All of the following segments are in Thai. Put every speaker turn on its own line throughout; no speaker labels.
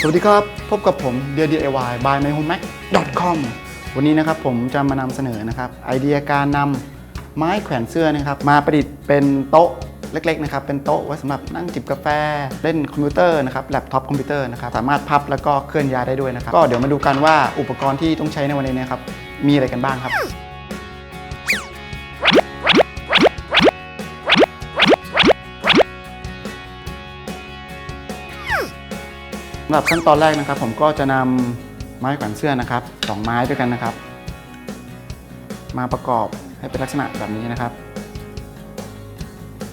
สวัสดีครับ พบกับผมเดีย DIY by m y h o m e m a c com วันนี้นะครับผมจะมานำเสนอนะครับไอเดียการนำไม้แขวนเสื้อนะครับมาประดิษฐ์เป็นโต๊ะเล็กๆนะครับเป็นโต๊ะไว้สำหรับนั่งจิบกาแฟ เล่นคอมพิวเตอร์นะครับแล็ปท็อปคอมพิวเตอร์นะครับสามารถพับแล้วก็เคลื่อนย้ายได้ด้วยนะครับก็เดี๋ยวมาดูกันว่าอุปกรณ์ที่ต้องใช้ในวันนี้นะครับมีอะไรกันบ้างครับ สำหรับขั้นตอนแรกนะครับ ผมก็จะนำไม้แขวนเสื้อนะครับสองไม้ด้วยกันนะครับ มาประกอบให้เป็นลักษณะแบบนี้นะครับ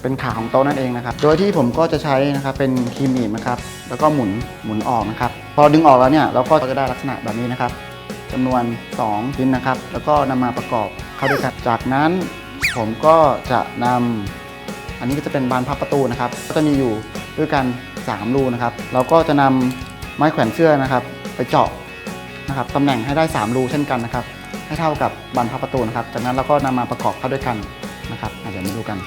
เป็นขาของโต๊ะนั่นเองนะครับ โดยที่ผมก็จะใช้นะครับเป็นครีมหนีบนะครับ แล้วก็หมุนหมุนออกนะครับ พอดึงออกแล้วเนี่ยเราก็จะได้ลักษณะแบบนี้นะครับจำนวน2ชิ้นนะครับ แล้วก็นำมาประกอบเข้าด้วยกันจากนั้น ผมก็จะนำอันนี้ก็จะเป็นบานพับประตูนะครับ ก็จะมีอยู่ด้วยกัน3รูนะครับ เราก็จะนำ ไม้แขวนเสื้อนะครับ ไปเจาะนะครับตำแหน่งให้ได้ 3 รูเช่นกันนะครับ ให้เท่ากับบานพับประตูนะครับ จากนั้นเราก็นำมาประกอบเข้าด้วยกันนะครับเดี๋ยวมาดูกัน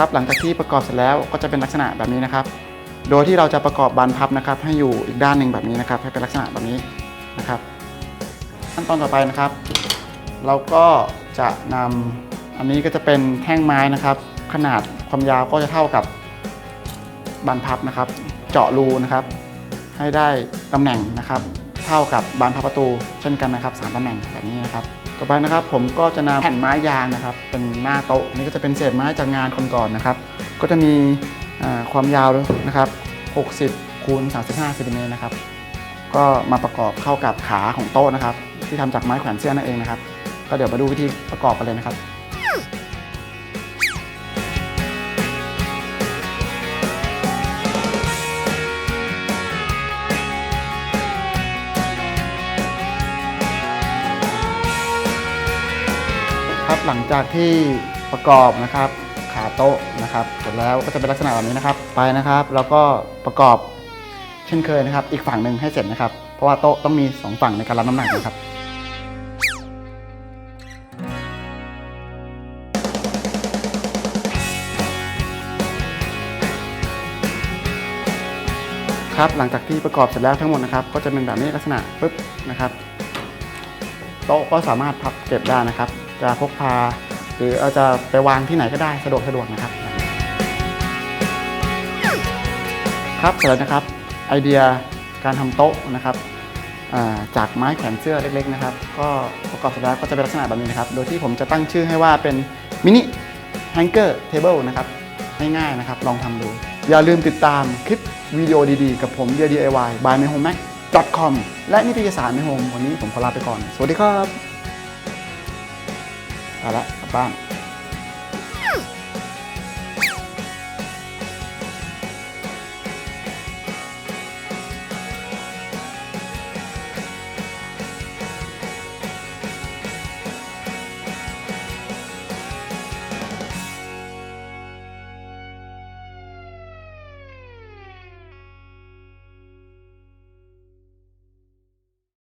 ครับ หลังจากที่ประกอบเสร็จแล้วก็จะเป็นลักษณะแบบนี้นะครับ โดยที่เราจะประกอบบานพับนะครับ ให้อยู่อีกด้านหนึ่งแบบนี้นะครับ ให้เป็นลักษณะแบบนี้นะครับ ขั้นตอนต่อไปนะครับ เราก็จะนำอันนี้ก็จะเป็นแท่งไม้นะครับ ขนาดความยาวก็จะเท่ากับบานพับนะครับ เจาะรูนะครับ ให้ได้ตำแหน่งนะครับ เท่ากับบานพับประตูเช่นกันนะครับสามตำแหน่งแบบนี้นะครับ ต่อไปนะครับผมก็จะนำแผ่นไม้ยางนะครับ เป็นหน้าโต๊ะนี่ก็จะเป็นเศษไม้จากงานคนก่อนนะครับ ก็จะมีความยาวนะครับ 60คูณ35เซนติเมตรนะครับ ก็มาประกอบเข้ากับขาของโต๊ะนะครับ ที่ทำจากไม้แขวนเสื้อนั่นเองนะครับ ก็เดี๋ยวมาดูวิธีประกอบกันเลยนะครับ ครับ หลังจากที่ประกอบนะครับขาโต๊ะนะครับเสร็จแล้วก็จะเป็นลักษณะแบบนี้นะครับ ไปนะครับแล้วก็ประกอบเช่นเคยนะครับ อีกฝั่งหนึ่งให้เสร็จนะครับ เพราะว่าโต๊ะต้องมีสองฝั่งในการรับน้ำหนักนะครับครับหลังจากที่ประกอบเสร็จแล้วทั้งหมดนะครับ ก็จะเป็นแบบนี้ลักษณะปึ๊บนะครับ โต๊ะก็สามารถพับเก็บได้นะครับ จะพกพา หรือเอาจะไปวางที่ไหนก็ได้สะดวกสะดวกนะครับ ครับเสร็จแล้วนะครับไอเดียการทำโต๊ะนะครับจากไม้แขวนเสื้อเล็กๆนะครับ ก็ประกอบเสร็จแล้วก็จะเป็นลักษณะแบบนี้นะครับ โดยที่ผมจะตั้งชื่อให้ว่าเป็นมินิแฮงเกอร์เทเบิลนะครับง่ายๆนะครับ ลองทำดู อย่าลืมติดตามคลิปวิดีโอดีๆ กับผม DIY by m y h o m e m a c com และนิตยสาร My Home วันนี้ผมขอลาไปก่อน สวัสดีครับ ไปละกลับบ้าน